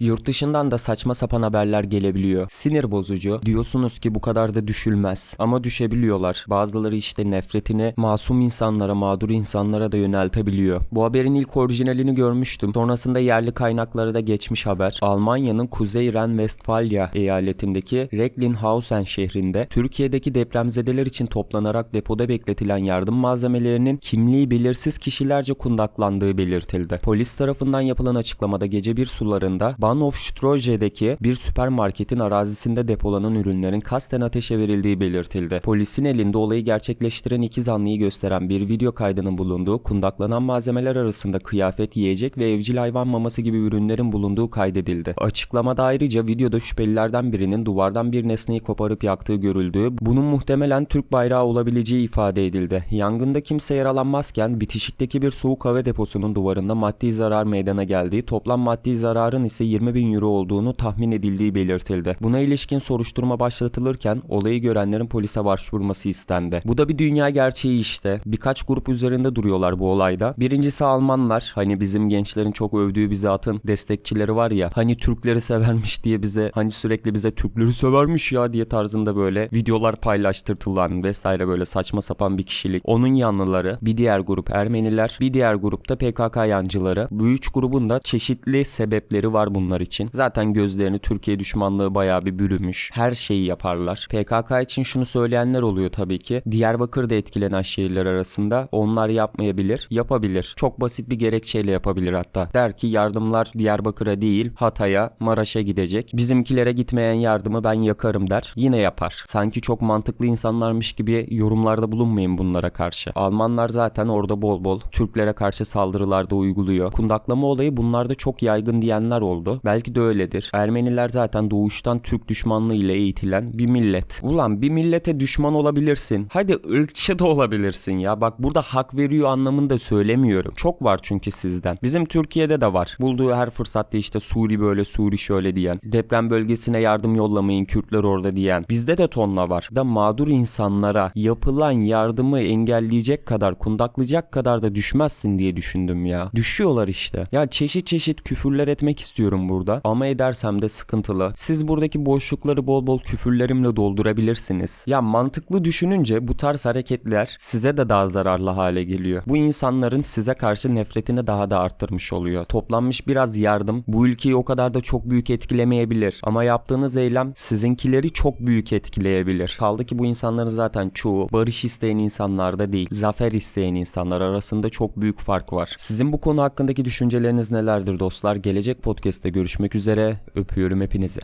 Yurt dışından da saçma sapan haberler gelebiliyor. Sinir bozucu. Diyorsunuz ki bu kadar da düşülmez. Ama düşebiliyorlar. Bazıları işte nefretini masum insanlara, mağdur insanlara da yöneltebiliyor. Bu haberin ilk orijinalini görmüştüm. Sonrasında yerli kaynaklara da geçmiş haber. Almanya'nın Kuzey Ren-Westfalia eyaletindeki Recklinghausen şehrinde Türkiye'deki depremzedeler için toplanarak depoda bekletilen yardım malzemelerinin kimliği belirsiz kişilerce kundaklandığı belirtildi. Polis tarafından yapılan açıklamada gece bir sularında Bahnhofstraße'deki bir süpermarketin arazisinde depolanan ürünlerin kasten ateşe verildiği belirtildi. Polisin elinde olayı gerçekleştiren iki zanlıyı gösteren bir video kaydının bulunduğu kundaklanan malzemeler arasında kıyafet, yiyecek ve evcil hayvan maması gibi ürünlerin bulunduğu kaydedildi. Açıklamada ayrıca videoda şüphelilerden birinin duvardan bir nesneyi koparıp yaktığı görüldüğü, bunun muhtemelen Türk bayrağı olabileceği ifade edildi. Yangında kimse yaralanmazken bitişikteki bir soğuk hava deposunun duvarında maddi zarar meydana geldiği, toplam maddi zararın ise 20 bin euro olduğunu tahmin edildiği belirtildi. Buna ilişkin soruşturma başlatılırken olayı görenlerin polise başvurması istendi. Bu da bir dünya gerçeği işte. Birkaç grup üzerinde duruyorlar bu olayda. Birincisi Almanlar. Hani bizim gençlerin çok övdüğü bir zatın destekçileri var ya. Hani Türkleri severmiş diye bize hani sürekli bize Türkleri severmiş ya diye tarzında böyle videolar paylaştırtılan vesaire böyle saçma sapan bir kişilik. Onun yanlıları bir diğer grup Ermeniler bir diğer grupta PKK yancıları. Bu üç grubun da çeşitli sebepleri var bunlar için. Zaten gözlerini Türkiye düşmanlığı bayağı bir bürümüş. Her şeyi yaparlar. PKK için şunu söyleyenler oluyor tabii ki. Diyarbakır'da etkilenen şehirler arasında onlar yapmayabilir, yapabilir. Çok basit bir gerekçeyle yapabilir hatta. Der ki yardımlar Diyarbakır'a değil Hatay'a, Maraş'a gidecek. Bizimkilere gitmeyen yardımı ben yakarım der. Yine yapar. Sanki çok mantıklı insanlarmış gibi yorumlarda bulunmayın bunlara karşı. Almanlar zaten orada bol bol Türklere karşı saldırılarda uyguluyor. Kundaklama olayı bunlarda çok yaygın diyenler oldu. Belki de öyledir. Ermeniler zaten doğuştan Türk düşmanlığı ile eğitilen bir millet. Ulan bir millete düşman olabilirsin. Hadi ırkçı da olabilirsin ya. Bak burada hak veriyor anlamında söylemiyorum. Çok var çünkü sizden. Bizim Türkiye'de de var. Bulduğu her fırsatta işte Suri böyle Suri şöyle diyen. Deprem bölgesine yardım yollamayın Kürtler orada diyen. Bizde de tonla var. Da mağdur insanlara yapılan yardımı engelleyecek kadar kundaklayacak kadar da düşmezsin diye düşündüm ya. Düşüyorlar işte. Ya çeşit çeşit küfürler etmek istiyorum burada. Ama edersem de sıkıntılı. Siz buradaki boşlukları bol bol küfürlerimle doldurabilirsiniz. Ya mantıklı düşününce bu tarz hareketler size de daha zararlı hale geliyor. Bu insanların size karşı nefretini daha da arttırmış oluyor. Toplanmış biraz yardım bu ülkeyi o kadar da çok büyük etkilemeyebilir. Ama yaptığınız eylem sizinkileri çok büyük etkileyebilir. Kaldı ki bu insanların zaten çoğu barış isteyen insanlar da değil. Zafer isteyen insanlar arasında çok büyük fark var. Sizin bu konu hakkındaki düşünceleriniz nelerdir dostlar? Gelecek podcast'te görüşmek üzere. Öpüyorum hepinizi.